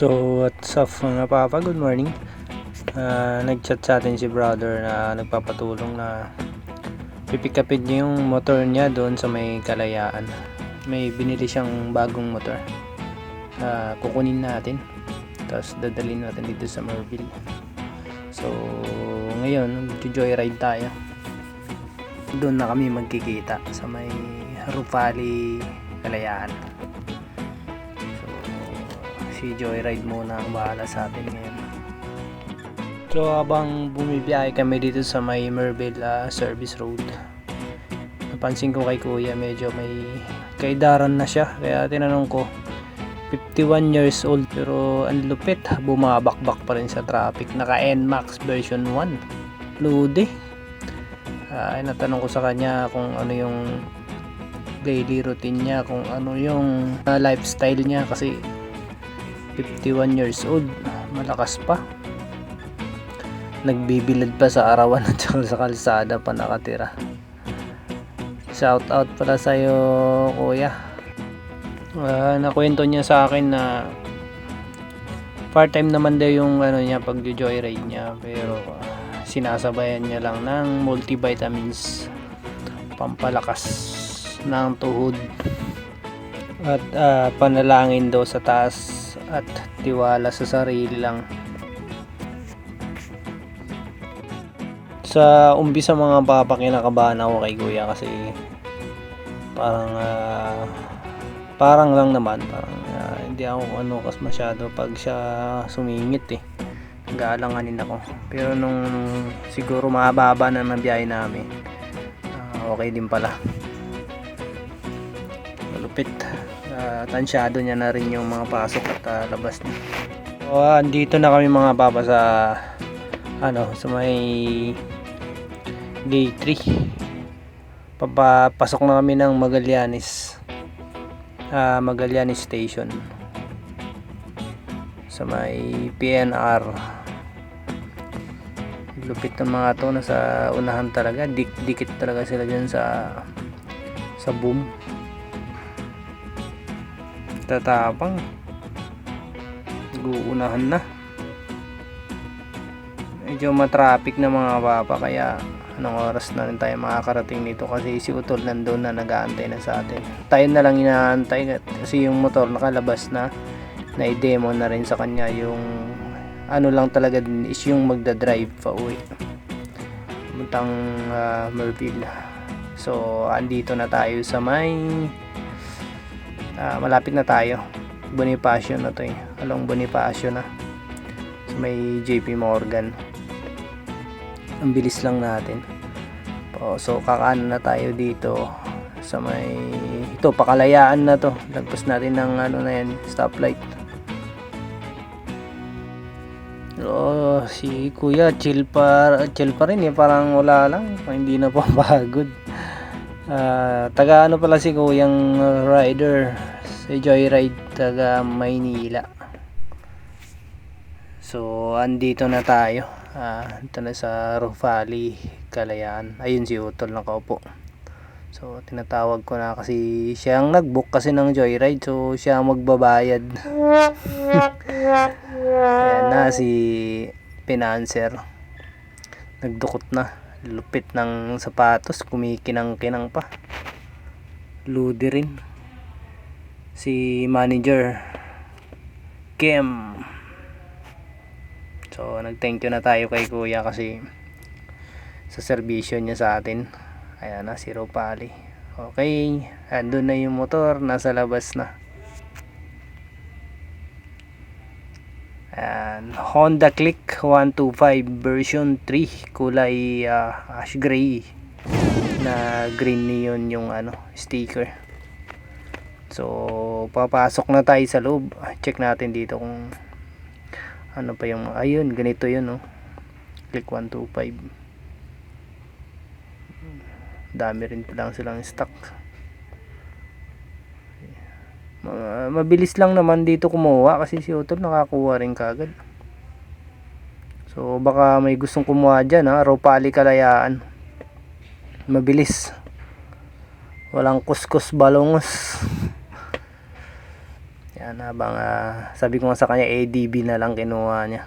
So, what's up mga papa? Good morning. Ah, nag-chat sa atin si brother na nagpapatulong na pipick upin niya yung motor niya doon sa may kalayaan. May binili siyang bagong motor. Ah, kukunin natin. Tapos dadalhin natin dito sa Merville. So, ngayon, joyride tayo. Doon na kami magkikita sa may Rufali Kalayaan. Si Joyride muna ang bahala sa atin ngayon. So, habang bumibiyahe kami dito sa may Merville ah, Service Road, napansin ko kay Kuya medyo may kaidaran na siya. Kaya tinanong ko, 51 years old pero ang lupit, bumabakbak pa rin sa traffic. Naka NMAX version 1. Lode. Ah, ay natanong ko sa kanya kung ano yung daily routine niya, kung ano yung ah, lifestyle niya kasi 51 years old, malakas pa. Nagbibilad pa sa arawan at sa kalsada pa nakatira. Shout out pala sa iyo, kuya. Ah, nakwento niya sa akin na part-time naman daw yung ano niya pag joyride niya pero ah, sinasabayan niya lang ng multivitamins pampalakas ng tuhod at ah, panalangin daw sa taas at tiwala sa sarili lang. Sa umpisa mga papa kinakabahan ako kay kuya kasi parang ah, parang lang naman. Parang ah, hindi ako ano kas masyado pag siya sumingit eh. Nag-aalanganin ako. Pero nung siguro mababa na ng biyahe namin ah, okay din pala Ah, tansyado niya na rin yung mga pasok at ah, labas niya. So ah, andito na kami mga papa sa ano sa may day 3 papapasok na kami ng Magallanes ah, Magallanes Station. Sa may PNR lupit ng mga to nasa unahan talaga. Dik dikit talaga sila dyan sa sa boom tatapang guunahan na. Medyo matraffic na mga papa kaya anong oras na rin tayo makakarating dito kasi si Utol nandun na nag-aantay na sa atin. Tayo na lang inaantay kasi yung motor nakalabas na na i-demo na rin sa kanya. Yung ano lang talaga din is yung magda-drive pa uwi. Puntang ah, Merville so andito na tayo sa may ah, malapit na tayo. Bonifacio na to eh. Along Bonifacio na. Sa may JP Morgan. Ang bilis lang natin. Po so kakaan na tayo dito sa may ito pakalayaan na to. Lagpas natin ng ano na yan stoplight. Oh, si Kuya chill pa chill pa rin eh, parang wala lang, hindi na pa pagod. Ah, taga ano pala si Kuyang rider sa Joyride taga Maynila. So, andito na tayo. Ah, ito na sa Rufali, Kalayaan. Ayun si Utol nakaupo. So, tinatawag ko na kasi siya ang nag-book kasi ng Joyride. So, siya ang magbabayad. Ayan na si Pinancer. Nagdukot na. Lupit ng sapatos. Kumikinang-kinang pa. Ludi rin. Si manager. Kim. So, nag-thank you na tayo kay kuya kasi sa serbisyo niya sa atin. Ayan na, si Ropali. Okay, andun na yung motor, nasa labas na. Ayan, Honda Click 125 version 3, kulay ah, ash gray na green neon yung ano, sticker. So, papasok na tayo sa loob. Check natin dito kung ano pa yung ayun, ganito yun oh. Click 125 dami rin pa lang silang stock Ma- mabilis lang naman dito kumuha kasi si Utol nakakuha rin kagad so baka may gustong kumuha dyan ha Ropali Kalayaan mabilis walang kuskus balongos Yan, habang ah, sabi ko nga sa kanya, ADB na lang kinuha niya.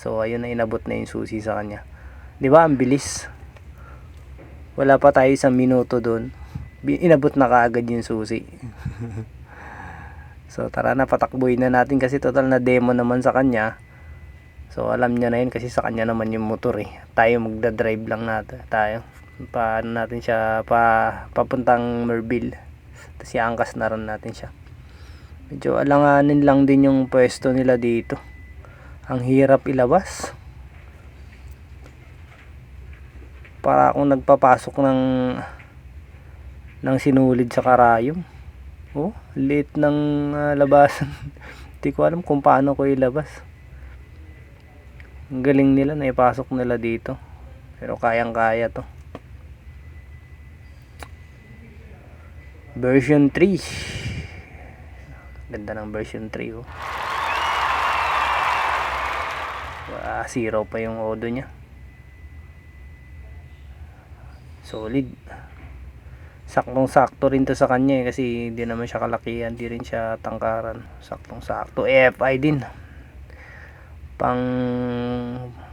So, ayun na inabot na yung susi sa kanya. Di ba, ang bilis. Wala pa tayo isang minuto doon. Inabot na kaagad yung susi. so, tara na, patakbuhin na natin kasi total na demo naman sa kanya. So, alam niya na yun kasi sa kanya naman yung motor eh. Tayo magdadrive lang natin. Tayo. Paano natin siya pa, papuntang Merville. Tapos iangkas na rin natin siya. Medyo alanganin lang din yung pwesto nila dito. Ang hirap ilabas. Para akong nagpapasok ng ng sinulid sa karayom. Oh, late ng ah, labasan. Hindi ko alam kung paano ko ilabas. Ang galing nila na ipasok nila dito. Pero kayang-kaya to. Version 3. Ganda ng version 3 oh. Ah, zero pa yung odo niya. Solid. Saktong sakto rin to sa kanya eh, kasi hindi naman siya kalakihan, hindi rin siya tangkaran. Saktong sakto. AFI din. Pang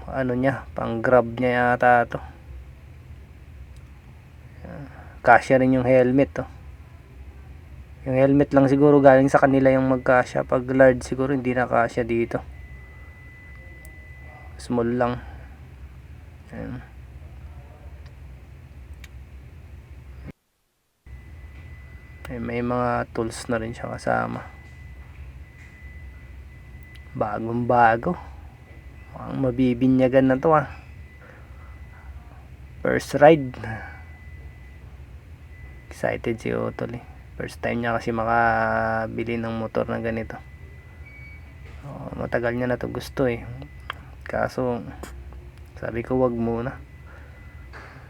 ano niya, pang grab niya yata to. Kasya rin yung helmet to. Yung helmet lang siguro galing sa kanila yung magkasya. Pag large siguro hindi na kasya dito. Small lang. Ayan. May, may mga tools na rin siya kasama. Bagong bago. Ang mabibinyagan na to ah. First ride. Excited si Otol eh. First time niya kasi makabili ng motor na ganito. Oh, matagal niya na to gusto eh. Kaso sabi ko wag muna.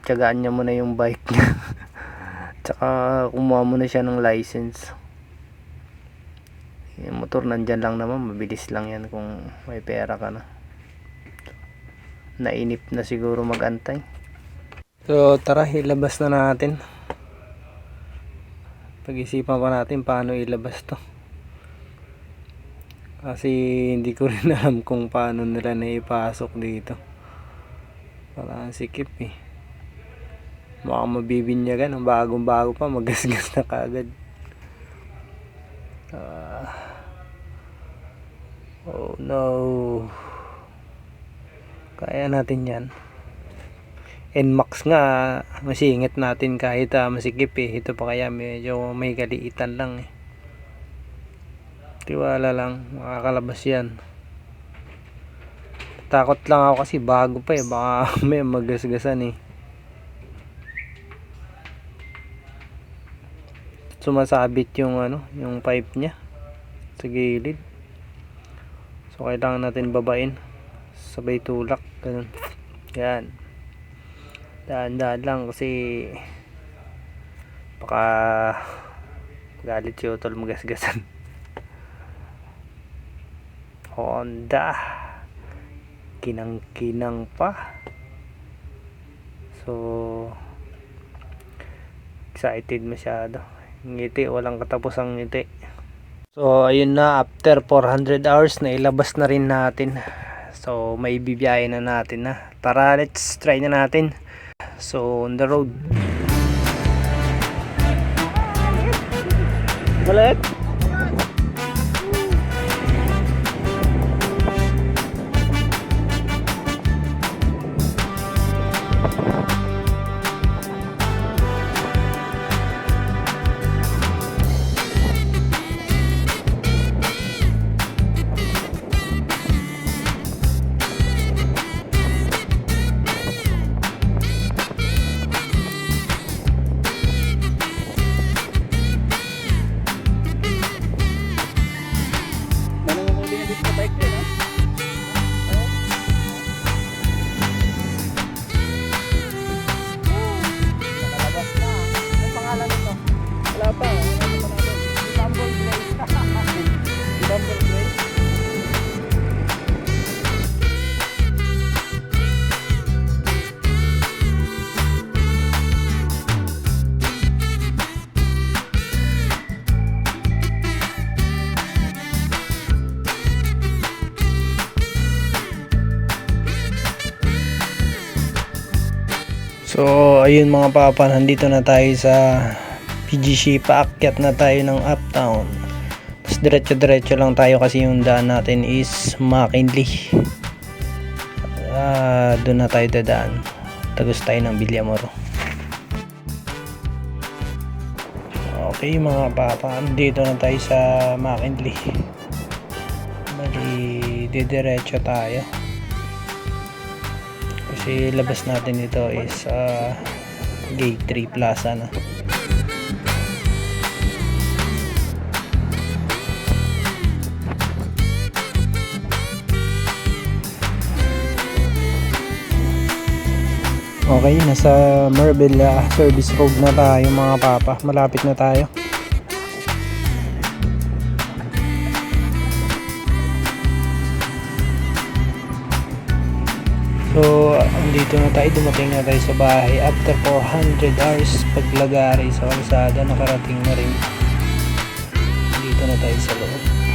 Tiyagaan niya muna yung bike niya. Tsaka kumuha muna siya ng license. Yung motor nandyan lang naman, mabilis lang yan kung may pera ka na. Nainip na siguro magantay. So tara, ilabas na natin. Pag-isipan pa natin paano ilabas to. Kasi hindi ko rin alam kung paano nila naipasok dito. Parang sikip eh. Mukhang mabibinyagan. Ang bagong bago pa. Magasgas na kagad. Ah. oh no. Kaya natin yan. NMAX nga masingit natin kahit ah, masikip eh. Ito pa kaya medyo may kaliitan lang eh. Tiwala lang. Makakalabas yan. Takot lang ako kasi bago pa eh. Baka may magasgasan eh. Sumasabit yung ano, yung pipe niya sa gilid. So kailangan natin babain. Sabay tulak. Ganun. Yan. Daan-daan lang kasi baka galit si Utol magasgasan. Honda kinang-kinang pa so excited masyado ngiti walang katapusang ngiti. So ayun na after 400 hours na ilabas na rin natin. So may bibiyahe na natin na. Tara let's try na natin. So on the road. Balik! So, ayun mga papa, nandito na tayo sa PGC. Paakyat na tayo ng uptown. Tapos diretso-diretso lang tayo kasi yung daan natin is McKinley. Ah, doon na tayo dadaan. Tagos tayo ng Bilyamoro. Okay mga papa, dito na tayo sa McKinley. Mali, didiretso tayo. Kasi labas natin ito is ah, Gate 3 Plaza na. Okay, nasa Marbella Service Road na tayo mga papa. Malapit na tayo. So, andito na tayo. Dumating na tayo sa bahay. After 400 hours paglagari sa kalsada, nakarating na rin. Dito na tayo sa loob.